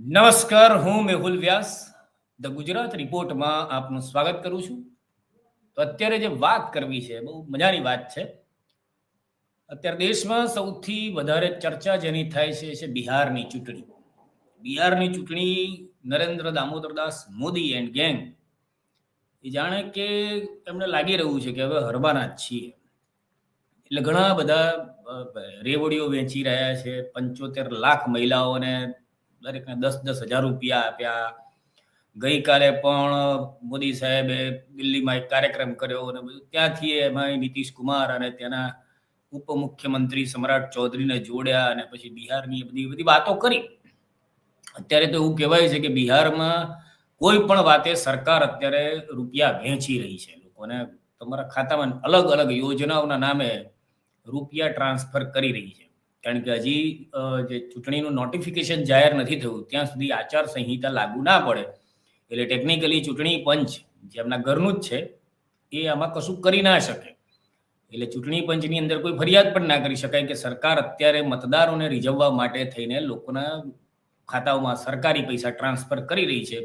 નમસ્કાર, હું મેહુલ વ્યાસ. ધ ગુજરાત રિપોર્ટમાં આપનું સ્વાગત કરું છું. તો અત્યારે જે વાત કરવી છે, બહુ મજાની વાત છે. અત્યારે દેશમાં સૌથી વધારે ચર્ચા જેની થાય છે છે બિહારની ચૂંટણી. બિહારની ચૂંટણી નરેન્દ્ર દામોદરદાસ મોદી એન્ડ ગેંગ એ જાણે કે એમને લાગી રહ્યું છે કે હવે હરવાના જ છીએ. એટલે ઘણા બધા રેવડીઓ વેચી રહ્યા છે. પંચોતેર લાખ મહિલાઓને દરેકને દસ દસ હજાર રૂપિયા આપ્યા. ગઈકાલે પણ મોદી સાહેબે દિલ્હીમાં એક કાર્યક્રમ કર્યો અને ત્યાંથી એમાં નીતિશ કુમાર અને ત્યાંના ઉપમુખ્યમંત્રી સમ્રાટ ચૌધરીને જોડ્યા અને પછી બિહારની બધી બધી વાતો કરી. અત્યારે તો એવું કહેવાય છે કે બિહારમાં કોઈ પણ વાતે સરકાર અત્યારે રૂપિયા વહેંચી રહી છે. લોકોને તમારા ખાતામાં અલગ અલગ યોજનાઓના નામે રૂપિયા ટ્રાન્સફર કરી રહી છે. કારણ કે હજી જે ચૂંટણીનું નોટિફિકેશન જાહેર નથી થયું, ત્યાં સુધી આચાર સંહિતા લાગુ ના પડે. એટલે ટેકનિકલી ચૂંટણી પંચ જે એમના ઘરનું જ છે, એ આમાં કશું કરી ના શકે. એટલે ચૂંટણી પંચની અંદર કોઈ ફરિયાદ પણ ના કરી શકાય કે સરકાર અત્યારે મતદારોને રીઝવવા માટે થઈને લોકોના ખાતાઓમાં સરકારી પૈસા ટ્રાન્સફર કરી રહી છે,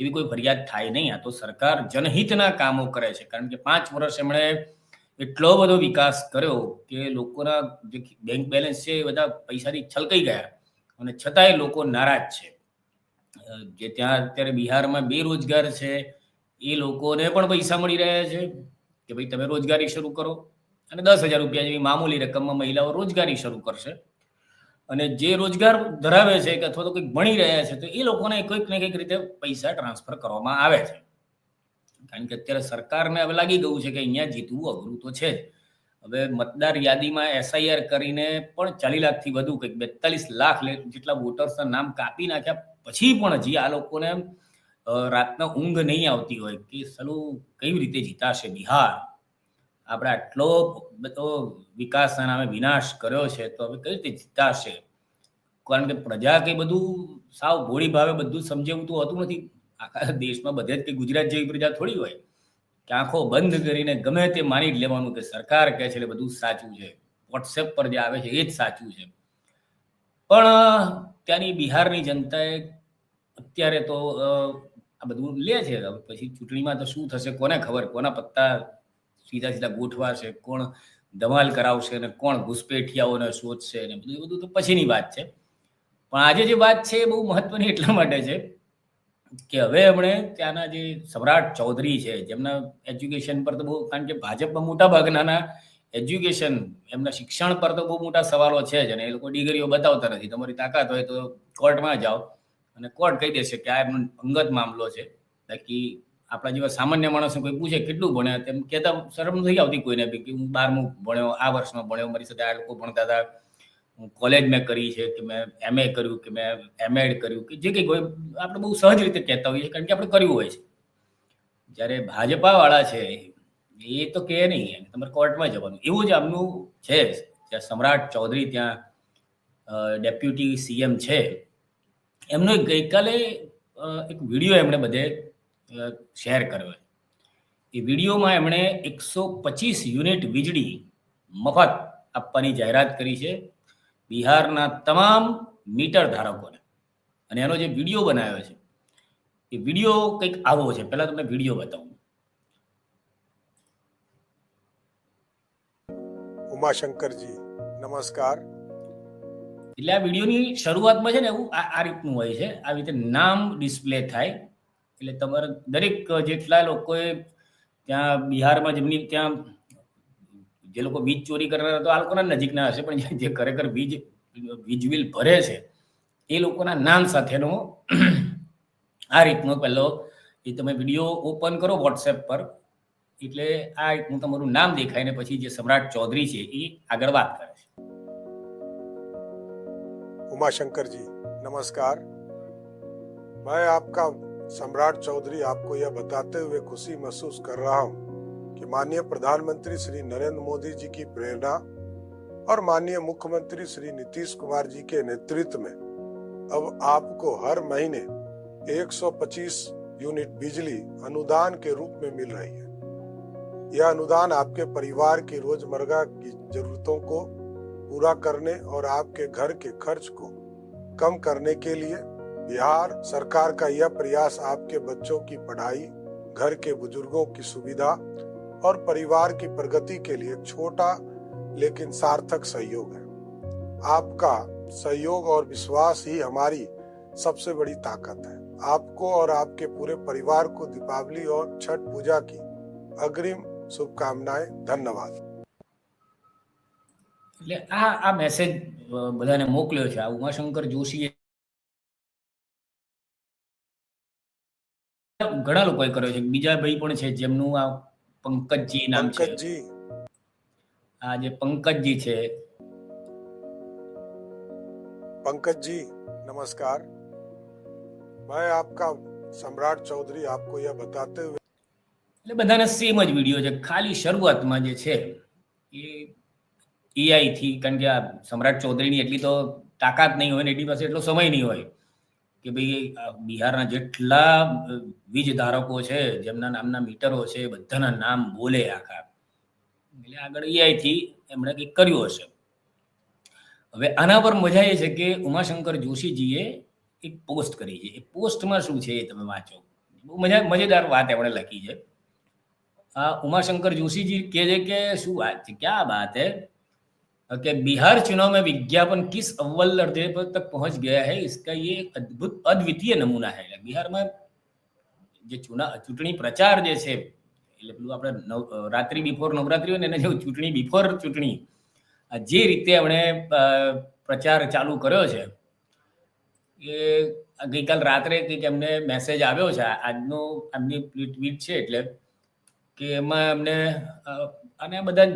એવી કોઈ ફરિયાદ થાય નહીં. આ તો સરકાર જનહિતના કામો કરે છે. કારણ કે પાંચ વર્ષ એમણે એટલો બધો વિકાસ કર્યો કે લોકોના જે બેંક બેલેન્સ છે એ બધા પૈસાથી છલકાઈ ગયા. અને છતાંય લોકો નારાજ છે. જે ત્યાં અત્યારે બિહારમાં બેરોજગાર છે, એ લોકોને પણ પૈસા મળી રહ્યા છે કે ભાઈ તમે રોજગારી શરૂ કરો. અને દસ હજાર રૂપિયા જેવી મામૂલી રકમમાં મહિલાઓ રોજગારી શરૂ કરશે. અને જે રોજગાર ધરાવે છે કે અથવા તો કંઈક ભણી રહ્યા છે, તો એ લોકોને કંઈક ને કંઈક રીતે પૈસા ટ્રાન્સફર કરવામાં આવે છે. કારણ કે અત્યારે સરકારને હવે લાગી ગયું છે કે અહીંયા જીતવું અઘરું તો છે જ. હવે મતદાર યાદીમાં એસઆઈઆર કરીને પણ ચાલી લાખથી વધુ, કંઈક બેતાલીસ લાખ જેટલા વોટર્સના નામ કાપી નાખ્યા પછી પણ હજી આ લોકોને રાતના ઊંઘ નહીં આવતી હોય કે સલું કેવી રીતે જીતાશે બિહાર? આપણે આટલો બધો વિકાસના નામે વિનાશ કર્યો છે, તો હવે કઈ રીતે જીતાશે? કારણ કે પ્રજા કંઈ બધું સાવ ભોળી ભાવે બધું સમજેવું તો હોતું નથી. આખા દેશમાં બધે જ કે ગુજરાત જેવી પ્રજા થોડી હોય કે આંખો બંધ કરીને ગમે તે માની જ લેવાનું કે સરકાર કહે છે એટલે બધું સાચું છે. વોટ્સએપ પર જે આવે છે એ જ સાચું છે. પણ ત્યાંની બિહારની જનતાએ અત્યારે તો આ બધું લે છે. પછી ચૂંટણીમાં તો શું થશે કોને ખબર? કોના પત્તા સીધા સીધા ગોઠવાશે? કોણ ધમાલ કરાવશે અને કોણ ઘુસપેઠિયાઓને શોધશે ને બધું? એ બધું તો પછીની વાત છે. પણ આજે જે વાત છે એ બહુ મહત્વની એટલા માટે છે કે હવે એમણે ત્યાંના જે સમ્રાટ ચૌધરી છે, જેમના એજ્યુકેશન પર તો બહુ, કારણ કે ભાજપમાં મોટા ભાગના એજ્યુકેશન એમના શિક્ષણ પર તો બહુ મોટા સવાલો છે જ અને એ લોકો ડિગ્રીઓ બતાવતા નથી. તમારી તાકાત હોય તો કોર્ટમાં જાઓ અને કોર્ટ કહી દેશે કે આ એમનો અંગત મામલો છે. બાકી આપણા જેવા સામાન્ય માણસને કોઈ પૂછે કેટલું ભણ્યા તેમ કહેતા શરમ નથી આવતી કોઈને બી કે હું બારમું ભણ્યો, આ વર્ષમાં ભણ્યો, મારી સાથે આ લોકો ભણતા હતા કોલેજ મેં કરી છે કે મેં એમએ કર્યું કે મેં એમએડ કર્યું કે જે કંઈ હોય, આપણે બહુ સહજ રીતે કહેતા હોઈએ કારણ કે આપણે કર્યું હોય છે. જ્યારે ભાજપા વાળા છે, એ તો કહે નહીં એમ તમારે કોર્ટમાં જવાનું. એવું જ આમનું છે. જ્યાં સમ્રાટ ચૌધરી ત્યાં ડેપ્યુટી સીએમ છે. એમનો ગઈકાલે એક વીડિયો એમણે બધે શેર કર્યો એ વિડીયોમાં એમણે એકસો પચીસ યુનિટ વીજળી મફત આપવાની જાહેરાત કરી છે. બિહારના તમામ મીટર ધારકોને. અને એનો જે વીડિયો બનાવ્યો છે એ વીડિયો કંઈક આવો છે. પહેલા તમને વીડિયો બતાવું. ઉમાશંકરજી નમસ્કાર. એટલે આ વિડીયોની શરૂઆતમાં છે ને એવું આ રીતનું હોય છે. આવી રીતે નામ ડિસ્પ્લે થાય. એટલે તમારે દરેક જેટલા લોકોએ ત્યાં બિહારમાં જેમની ત્યાં જે લોકો વીજ ચોરી કરનારા તો આ લોકોના નજીકના હશે પણ જે- જે ખરેખર વીજ વીજ બિલ ભરે છે એ લોકોના નામ સાથેનો આ રીતનો પહેલો એ તમે વિડીયો ઓપન કરો વોટ્સએપ પર એટલે આ રીતનું તમારું નામ દેખાય ને પછી જે સમ્રાટ ચૌધરી છે એ આગળ વાત કરે છે उमाशंकर जी नमस्कार मैं आपका सम्राट चौधरी आपको यह बताते हुए खुशी महसूस कर रहा हूं कि माननीय प्रधानमंत्री श्री नरेंद्र मोदी जी की प्रेरणा और माननीय मुख्यमंत्री श्री नीतीश कुमार जी के नेतृत्व में अब आपको हर महीने 125 यूनिट बिजली अनुदान के रूप में मिल रही है। यह अनुदान आपके परिवार की रोज़मर्रा की जरूरतों को पूरा करने और आपके घर के खर्च को कम करने के लिए बिहार सरकार का यह प्रयास आपके बच्चों की पढ़ाई, घर के बुज़ुर्गों की सुविधा और परिवार की प्रगति के लिए छोटा लेकिन सार्थक सहयोग है आपका सहयोग और विश्वास ही हमारी सबसे बड़ी ताकत है आपको और आपके पूरे परिवार को दीपावली और छठ पूजा की अग्रिम शुभकामनाएं धन्यवाद એટલે આ આ મેસેજ બધાને મોકલ્યો છે આ ઉમાશંકર જોશીએ ઘણા લોકોએ કર્યો છે બીજા ભાઈ પણ છે જેમનું આ પંકજજી નામ છે पंकज जी આ જે પંકજજી છે पंकज जी नमस्कार मैं आपका सम्राट चौधरी आपको यह बताते हुए એટલે બધાને સેમ જ વિડીયો છે ખાલી શરૂઆતમાં જે છે એ એઆઈ થી કારણ કે આ સમ્રાટ ચૌધરીની એટલી તો તાકાત નહીં હોય ને એટલી પાસે એટલો સમય નહીં હોય કે ભાઈ બિહારના જેટલા વીજ ધારકો છે, જેમના નામના મીટરો છે, બધાના નામ બોલે આખા. એટલે આગળ એઆઈથી એમણે કંઈક કર્યું હશે. હવે આના પર મજા એ છે કે ઉમાશંકર જોશીજીએ એક પોસ્ટ કરી છે. એ પોસ્ટમાં શું છે એ તમે વાંચો. બહુ મજા, મજેદાર વાત એમણે લખી છે. આ ઉમાશંકર જોશીજી કહે છે કે શું વાત છે? ક્યાં વાત હે? कि बिहार चुनाव में विज्ञापन किस अव्वल दर्जे पर तक पहुंच गया है इसका ये एक अद्भुत अद्वितीय नमूना है એટલે બિહારમાં જે ચુના ચૂંટણી પ્રચાર જે છે એટલે પેલું આપણે નવ રાત્રિ બિફોર નવરાત્રી હોય ને એને જેવું ચૂંટણી બિફોર ચૂંટણી આ જે રીતે એમણે અ, પ્રચાર ચાલુ કર્યો છે એ આ ગઈકાલ રાત્રે કંઈક એમને મેસેજ આવ્યો છે આ- આજનો આમની ટ્વીટ છે એટલે કે એમાં એમને અ, અને બધા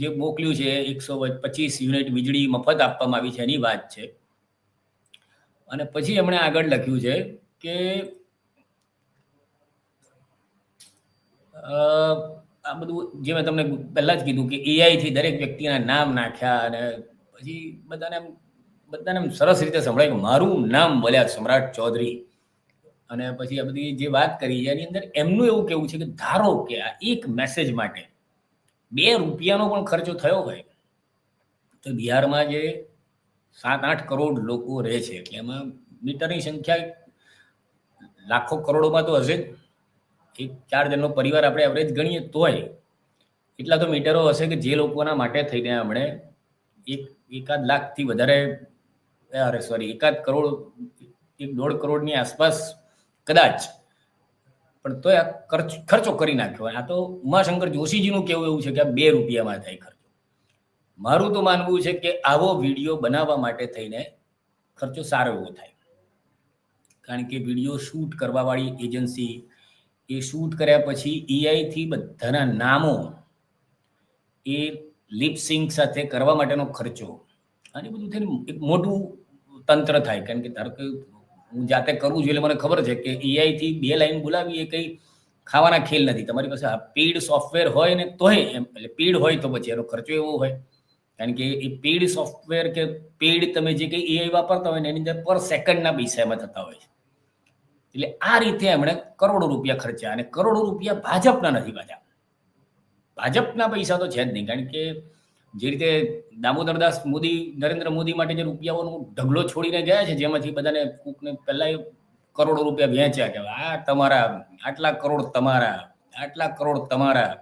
જે મોકલ્યું છે, એકસો પચીસ યુનિટ વીજળી મફત આપવામાં આવી છે, એની વાત છે. અને પછી એમણે આગળ લખ્યું છે કે આ બધું જે મેં તમને પહેલાં જ કીધું કે એઆઈથી દરેક વ્યક્તિના નામ નાખ્યા અને પછી બધાને બધાને સરસ રીતે સંભળાય મારું નામ બોલ્યા સમ્રાટ ચૌધરી. અને પછી આ બધી જે વાત કરી એની અંદર એમનું એવું કેવું છે કે ધારો કે આ એક મેસેજ માટે બે રૂપિયાનો પણ ખર્ચો થયો હોય, તો બિહારમાં જે સાત આઠ કરોડ લોકો રહે છે એમાં મીટરની સંખ્યા લાખો કરોડોમાં તો હશે જ. એક ચાર જણનો પરિવાર આપણે એવરેજ ગણીએ તોય એટલા તો મીટરો હશે કે જે લોકોના માટે થઈને આપણે એક, એકાદ લાખથી વધારે, અરે સોરી એકાદ કરોડ, એક દોઢ કરોડની આસપાસ કદાચ પણ તોય આ ખર્ચ, ખર્ચો કરી નાખ્યો. આ તો ઉમાશંકર જોશીજીનું કેવું એવું છે કે આ બે રૂપિયામાં થાય ખર્ચો. મારું તો માનવું છે કે આવો વીડિયો બનાવવા માટે થઈને ખર્ચો સારો એવો થાય. કારણ કે વીડિયો શૂટ કરવાવાળી એજન્સી એ શૂટ કર્યા પછી એઆઈથી બધાના નામો એ લિપસિંક સાથે કરવા માટેનો ખર્ચો. અને બધું થઈને એક મોટું તંત્ર થાય. કારણ કે ધારો કે હું જાતે કરવું છું એટલે મને ખબર છે કે એઆઈ થી બે લાઈન બોલાવી એ કઈ ખાવાના ખેલ નથી. તમારી પાસે પીડ સોફ્ટવેર હોય ને તોય એમ, એટલે પેડ હોય તો પછી એનો ખર્ચો એવો હોય. કારણ કે એ પીડ સોફ્ટવેર કે પેડ તમે જે કંઈ એઆઈ વાપરતા હોય ને એની અંદર પર સેકન્ડના પૈસા એમાં થતા હોય છે. એટલે આ રીતે એમણે કરોડો રૂપિયા ખર્ચ્યા અને કરોડો રૂપિયા ભાજપના નથી પાછા ભાજપના પૈસા તો છે જ નહીં, કારણ કે જે રીતે દામોદરદાસ મોદી, નરેન્દ્ર મોદી માટે જે રૂપિયાઓનો ઢગલો છોડીને ગયા છે, જેમાંથી બધાને કોકને પહેલાં કરોડો રૂપિયા વેચ્યા કે આ તમારા, આટલા કરોડ તમારા, આટલા કરોડ તમારા.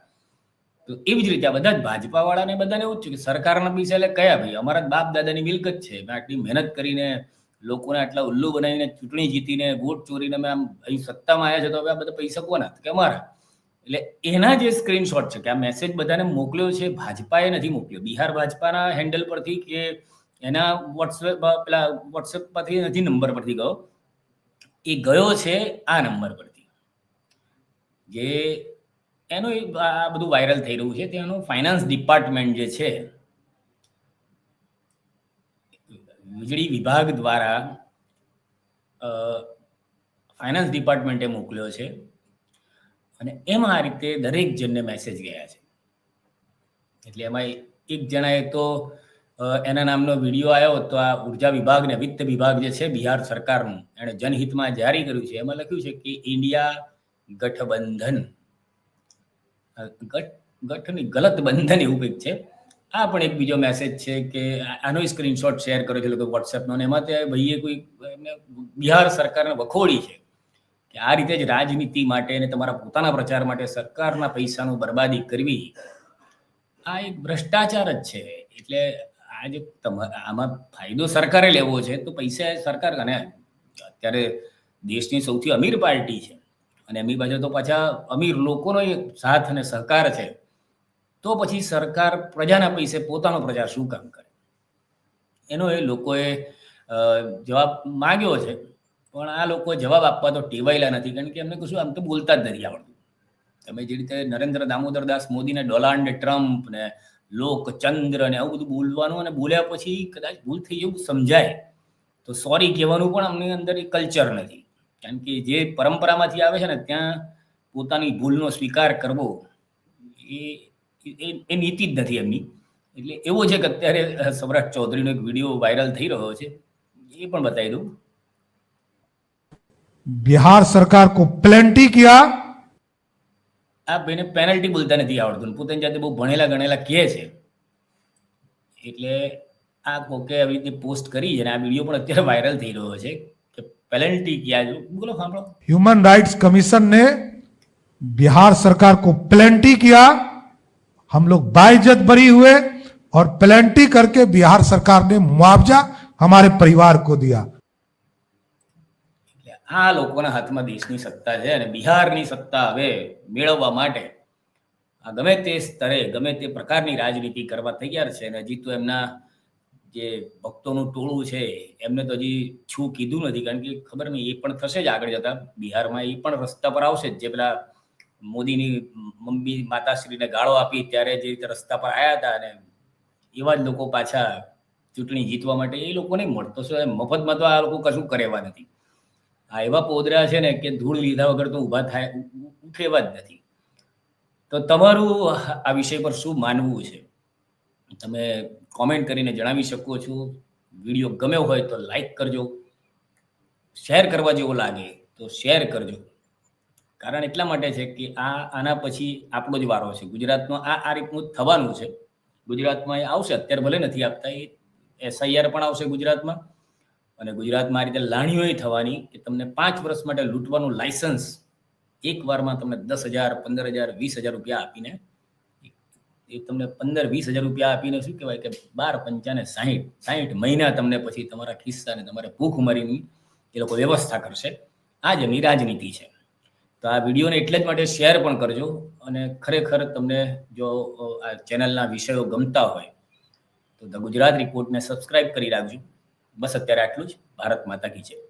તો એવી જ રીતે આ બધા જ ભાજપા વાળાને બધાને એવું જ છે કે સરકારના પૈસા એટલે કયા ભાઈ? અમારા જ બાપ દાદાની મિલકત છે. મેં આટલી મહેનત કરીને લોકોને આટલા ઉલ્લુ બનાવીને ચૂંટણી જીતીને, વોટ ચોરીને મેં આમ અહીં સત્તામાં આવ્યા છે, તો હવે આ બધા પૈસા કોના? કે અમારા. એટલે એના જે સ્ક્રીનશોટ છે કે આ મેસેજ બધાને મોકલ્યો છે, ભાજપાએ નથી મોકલ્યો. બિહાર ભાજપાના હેન્ડલ પરથી કે એના વોટ્સએપ પેલા વોટ્સએપ પરથી નથી નંબર પરથી ગયો. એ ગયો છે આ નંબર પરથી. જે એનું આ બધું વાયરલ થઈ રહ્યું છે તેનું ફાઇનાન્સ ડિપાર્ટમેન્ટ જે છે, વીજળી વિભાગ દ્વારા ફાઇનાન્સ ડિપાર્ટમેન્ટે મોકલ્યો છે. અને એમાં આ રીતે દરેક જણને મેસેજ ગયા છે. એટલે એમાં એક જણાએ તો એના નામનો વીડિયો આવ્યો તો આ ઊર્જા વિભાગ ને વિત્ત વિભાગ જે છે, બિહાર સરકારનું, એણે જનહિતમાં જારી કર્યું છે. એમાં લખ્યું છે કે ઇન્ડિયા ગઠબંધન ગઠ ગઠની ગલત બંધન એવું કંઈક છે. આ પણ એક બીજો મેસેજ છે કે આનો સ્ક્રીનશોટ શેર કર્યો છે લોકો વોટ્સએપનો અને એમાં તે ભાઈએ કોઈ બિહાર સરકારને વખોડી છે. આ રીતે જ રાજનીતિ માટે અને તમારા પોતાના પ્રચાર માટે સરકારના પૈસાનું બરબાદી કરવી, આ એક ભ્રષ્ટાચાર જ છે. એટલે આ જે આમાં ફાયદો સરકારે લેવો છે, તો પૈસા સરકાર અને અત્યારે દેશની સૌથી અમીર પાર્ટી છે અને એમની બાજુ તો પાછા અમીર લોકોનો એક સાથ અને સહકાર છે, તો પછી સરકાર પ્રજાના પૈસે પોતાનો પ્રજા શું કામ કરે? એનો એ લોકોએ જવાબ માંગ્યો છે. પણ આ લોકો જવાબ આપવા તો ટેવાયેલા નથી. કારણ કે એમને કશું આમ તો બોલતા જ નથી આવડતું. તમે જે રીતે નરેન્દ્ર દામોદર દાસ મોદીને ડોનાલ્ડ ટ્રમ્પ ને લોકચંદ્ર ને આવું બધું બોલવાનું અને બોલ્યા પછી કદાચ ભૂલ થઈ એવું સમજાય, તો સોરી કહેવાનું પણ અમને અંદર એ કલ્ચર નથી. કારણ કે જે પરંપરામાંથી આવે છે ને, ત્યાં પોતાની ભૂલનો સ્વીકાર કરવો એ, એ- નીતિ જ નથી એમની. એટલે એવો છે કે અત્યારે સમ્રાટ ચૌધરીનો એક વીડિયો વાયરલ થઈ રહ્યો છે, એ પણ બતાવી દઉં. बिहार सरकार को प्लेंटी किया આ બેને પેનલ્ટી બોલતા નથી આવડતું ને પોતાની જાતે બહુ ભણેલા ગણેલા કહે છે એટલે આ કોકે આવી રીતે પોસ્ટ કરી છે અને આ વિડીયો પણ અત્યારે વાયરલ થઈ રહ્યો છે કે પેનલ્ટી ક્યાં જો બોલો સાંભળો ह्यूमन राइट्स कमीशन ने बिहार सरकार को प्लेंटी किया हम लोग बाइज्जत बरी हुए और प्लेंटी करके बिहार सरकार ने मुआवजा हमारे परिवार को दिया એટલે આ લોકોના હાથમાં દેશની સત્તા છે અને બિહારની સત્તા હવે મેળવવા માટે આ ગમે તે સ્તરે, ગમે તે પ્રકારની રાજનીતિ કરવા તૈયાર છે અને હજી તો એમના જે ભક્તોનું ટોળું છે, એમને તો હજી છું કીધું નથી, કારણ કે ખબર નહીં, એ પણ થશે જ આગળ જતા. બિહારમાં એ પણ રસ્તા પર આવશે જ. પેલા મોદીની મમ્મી માતાશ્રીને ગાળો આપી ત્યારે જે રીતે રસ્તા પર આવ્યા હતા અને એવા જ લોકો પાછા ચૂંટણી જીતવા માટે એ લોકોને મળતો છે. મફતમાં તો આ લોકો કશું કરેવા નથી. આ એવા પોદરા છે ને કે ધૂળ લીધા વગર તો ઊભા થાય ઉઠે જ નથી. તો તમારું આ વિષય પર શું માનવું છે? તમે કોમેન્ટ કરીને જણાવી શકો છો. વીડિયો ગમ્યો હોય તો લાઈક કરજો. શેર કરવા જેવો લાગે તો શેર કરજો. કારણ એટલા માટે છે કે આ, આના પછી આપણો જ વારો છે. ગુજરાતમાં આ આ રીતનું થવાનું છે. ગુજરાતમાં એ આવશે. અત્યારે ભલે નથી આપતા, એ એસઆઈઆર પણ આવશે ગુજરાતમાં. અને ગુજરાતમાં આ રીતે લાણીઓય થવાની કે તમને પાંચ વર્ષ માટે લૂંટવાનું લાયસન્સ એક વારમાં તમને દસ હજાર, પંદર હજાર, વીસ હજાર રૂપિયા આપીને એ તમને પંદર, વીસ હજાર રૂપિયા આપીને શું કહેવાય કે બાર પંચાને સાહીઠ સાહીઠ મહિના તમને પછી તમારા ખિસ્સાને તમારે ભૂખમરીની એ લોકો વ્યવસ્થા કરશે. આ જ એમની રાજનીતિ છે. તો આ વિડીયોને એટલે જ માટે શેર પણ કરજો અને ખરેખર તમને જો આ ચેનલના વિષયો ગમતા હોય તો ધ ગુજરાત રિપોર્ટને સબસ્ક્રાઇબ કરી રાખજો. બસ અત્યારે આટલું જ. ભારત માતા કી જય.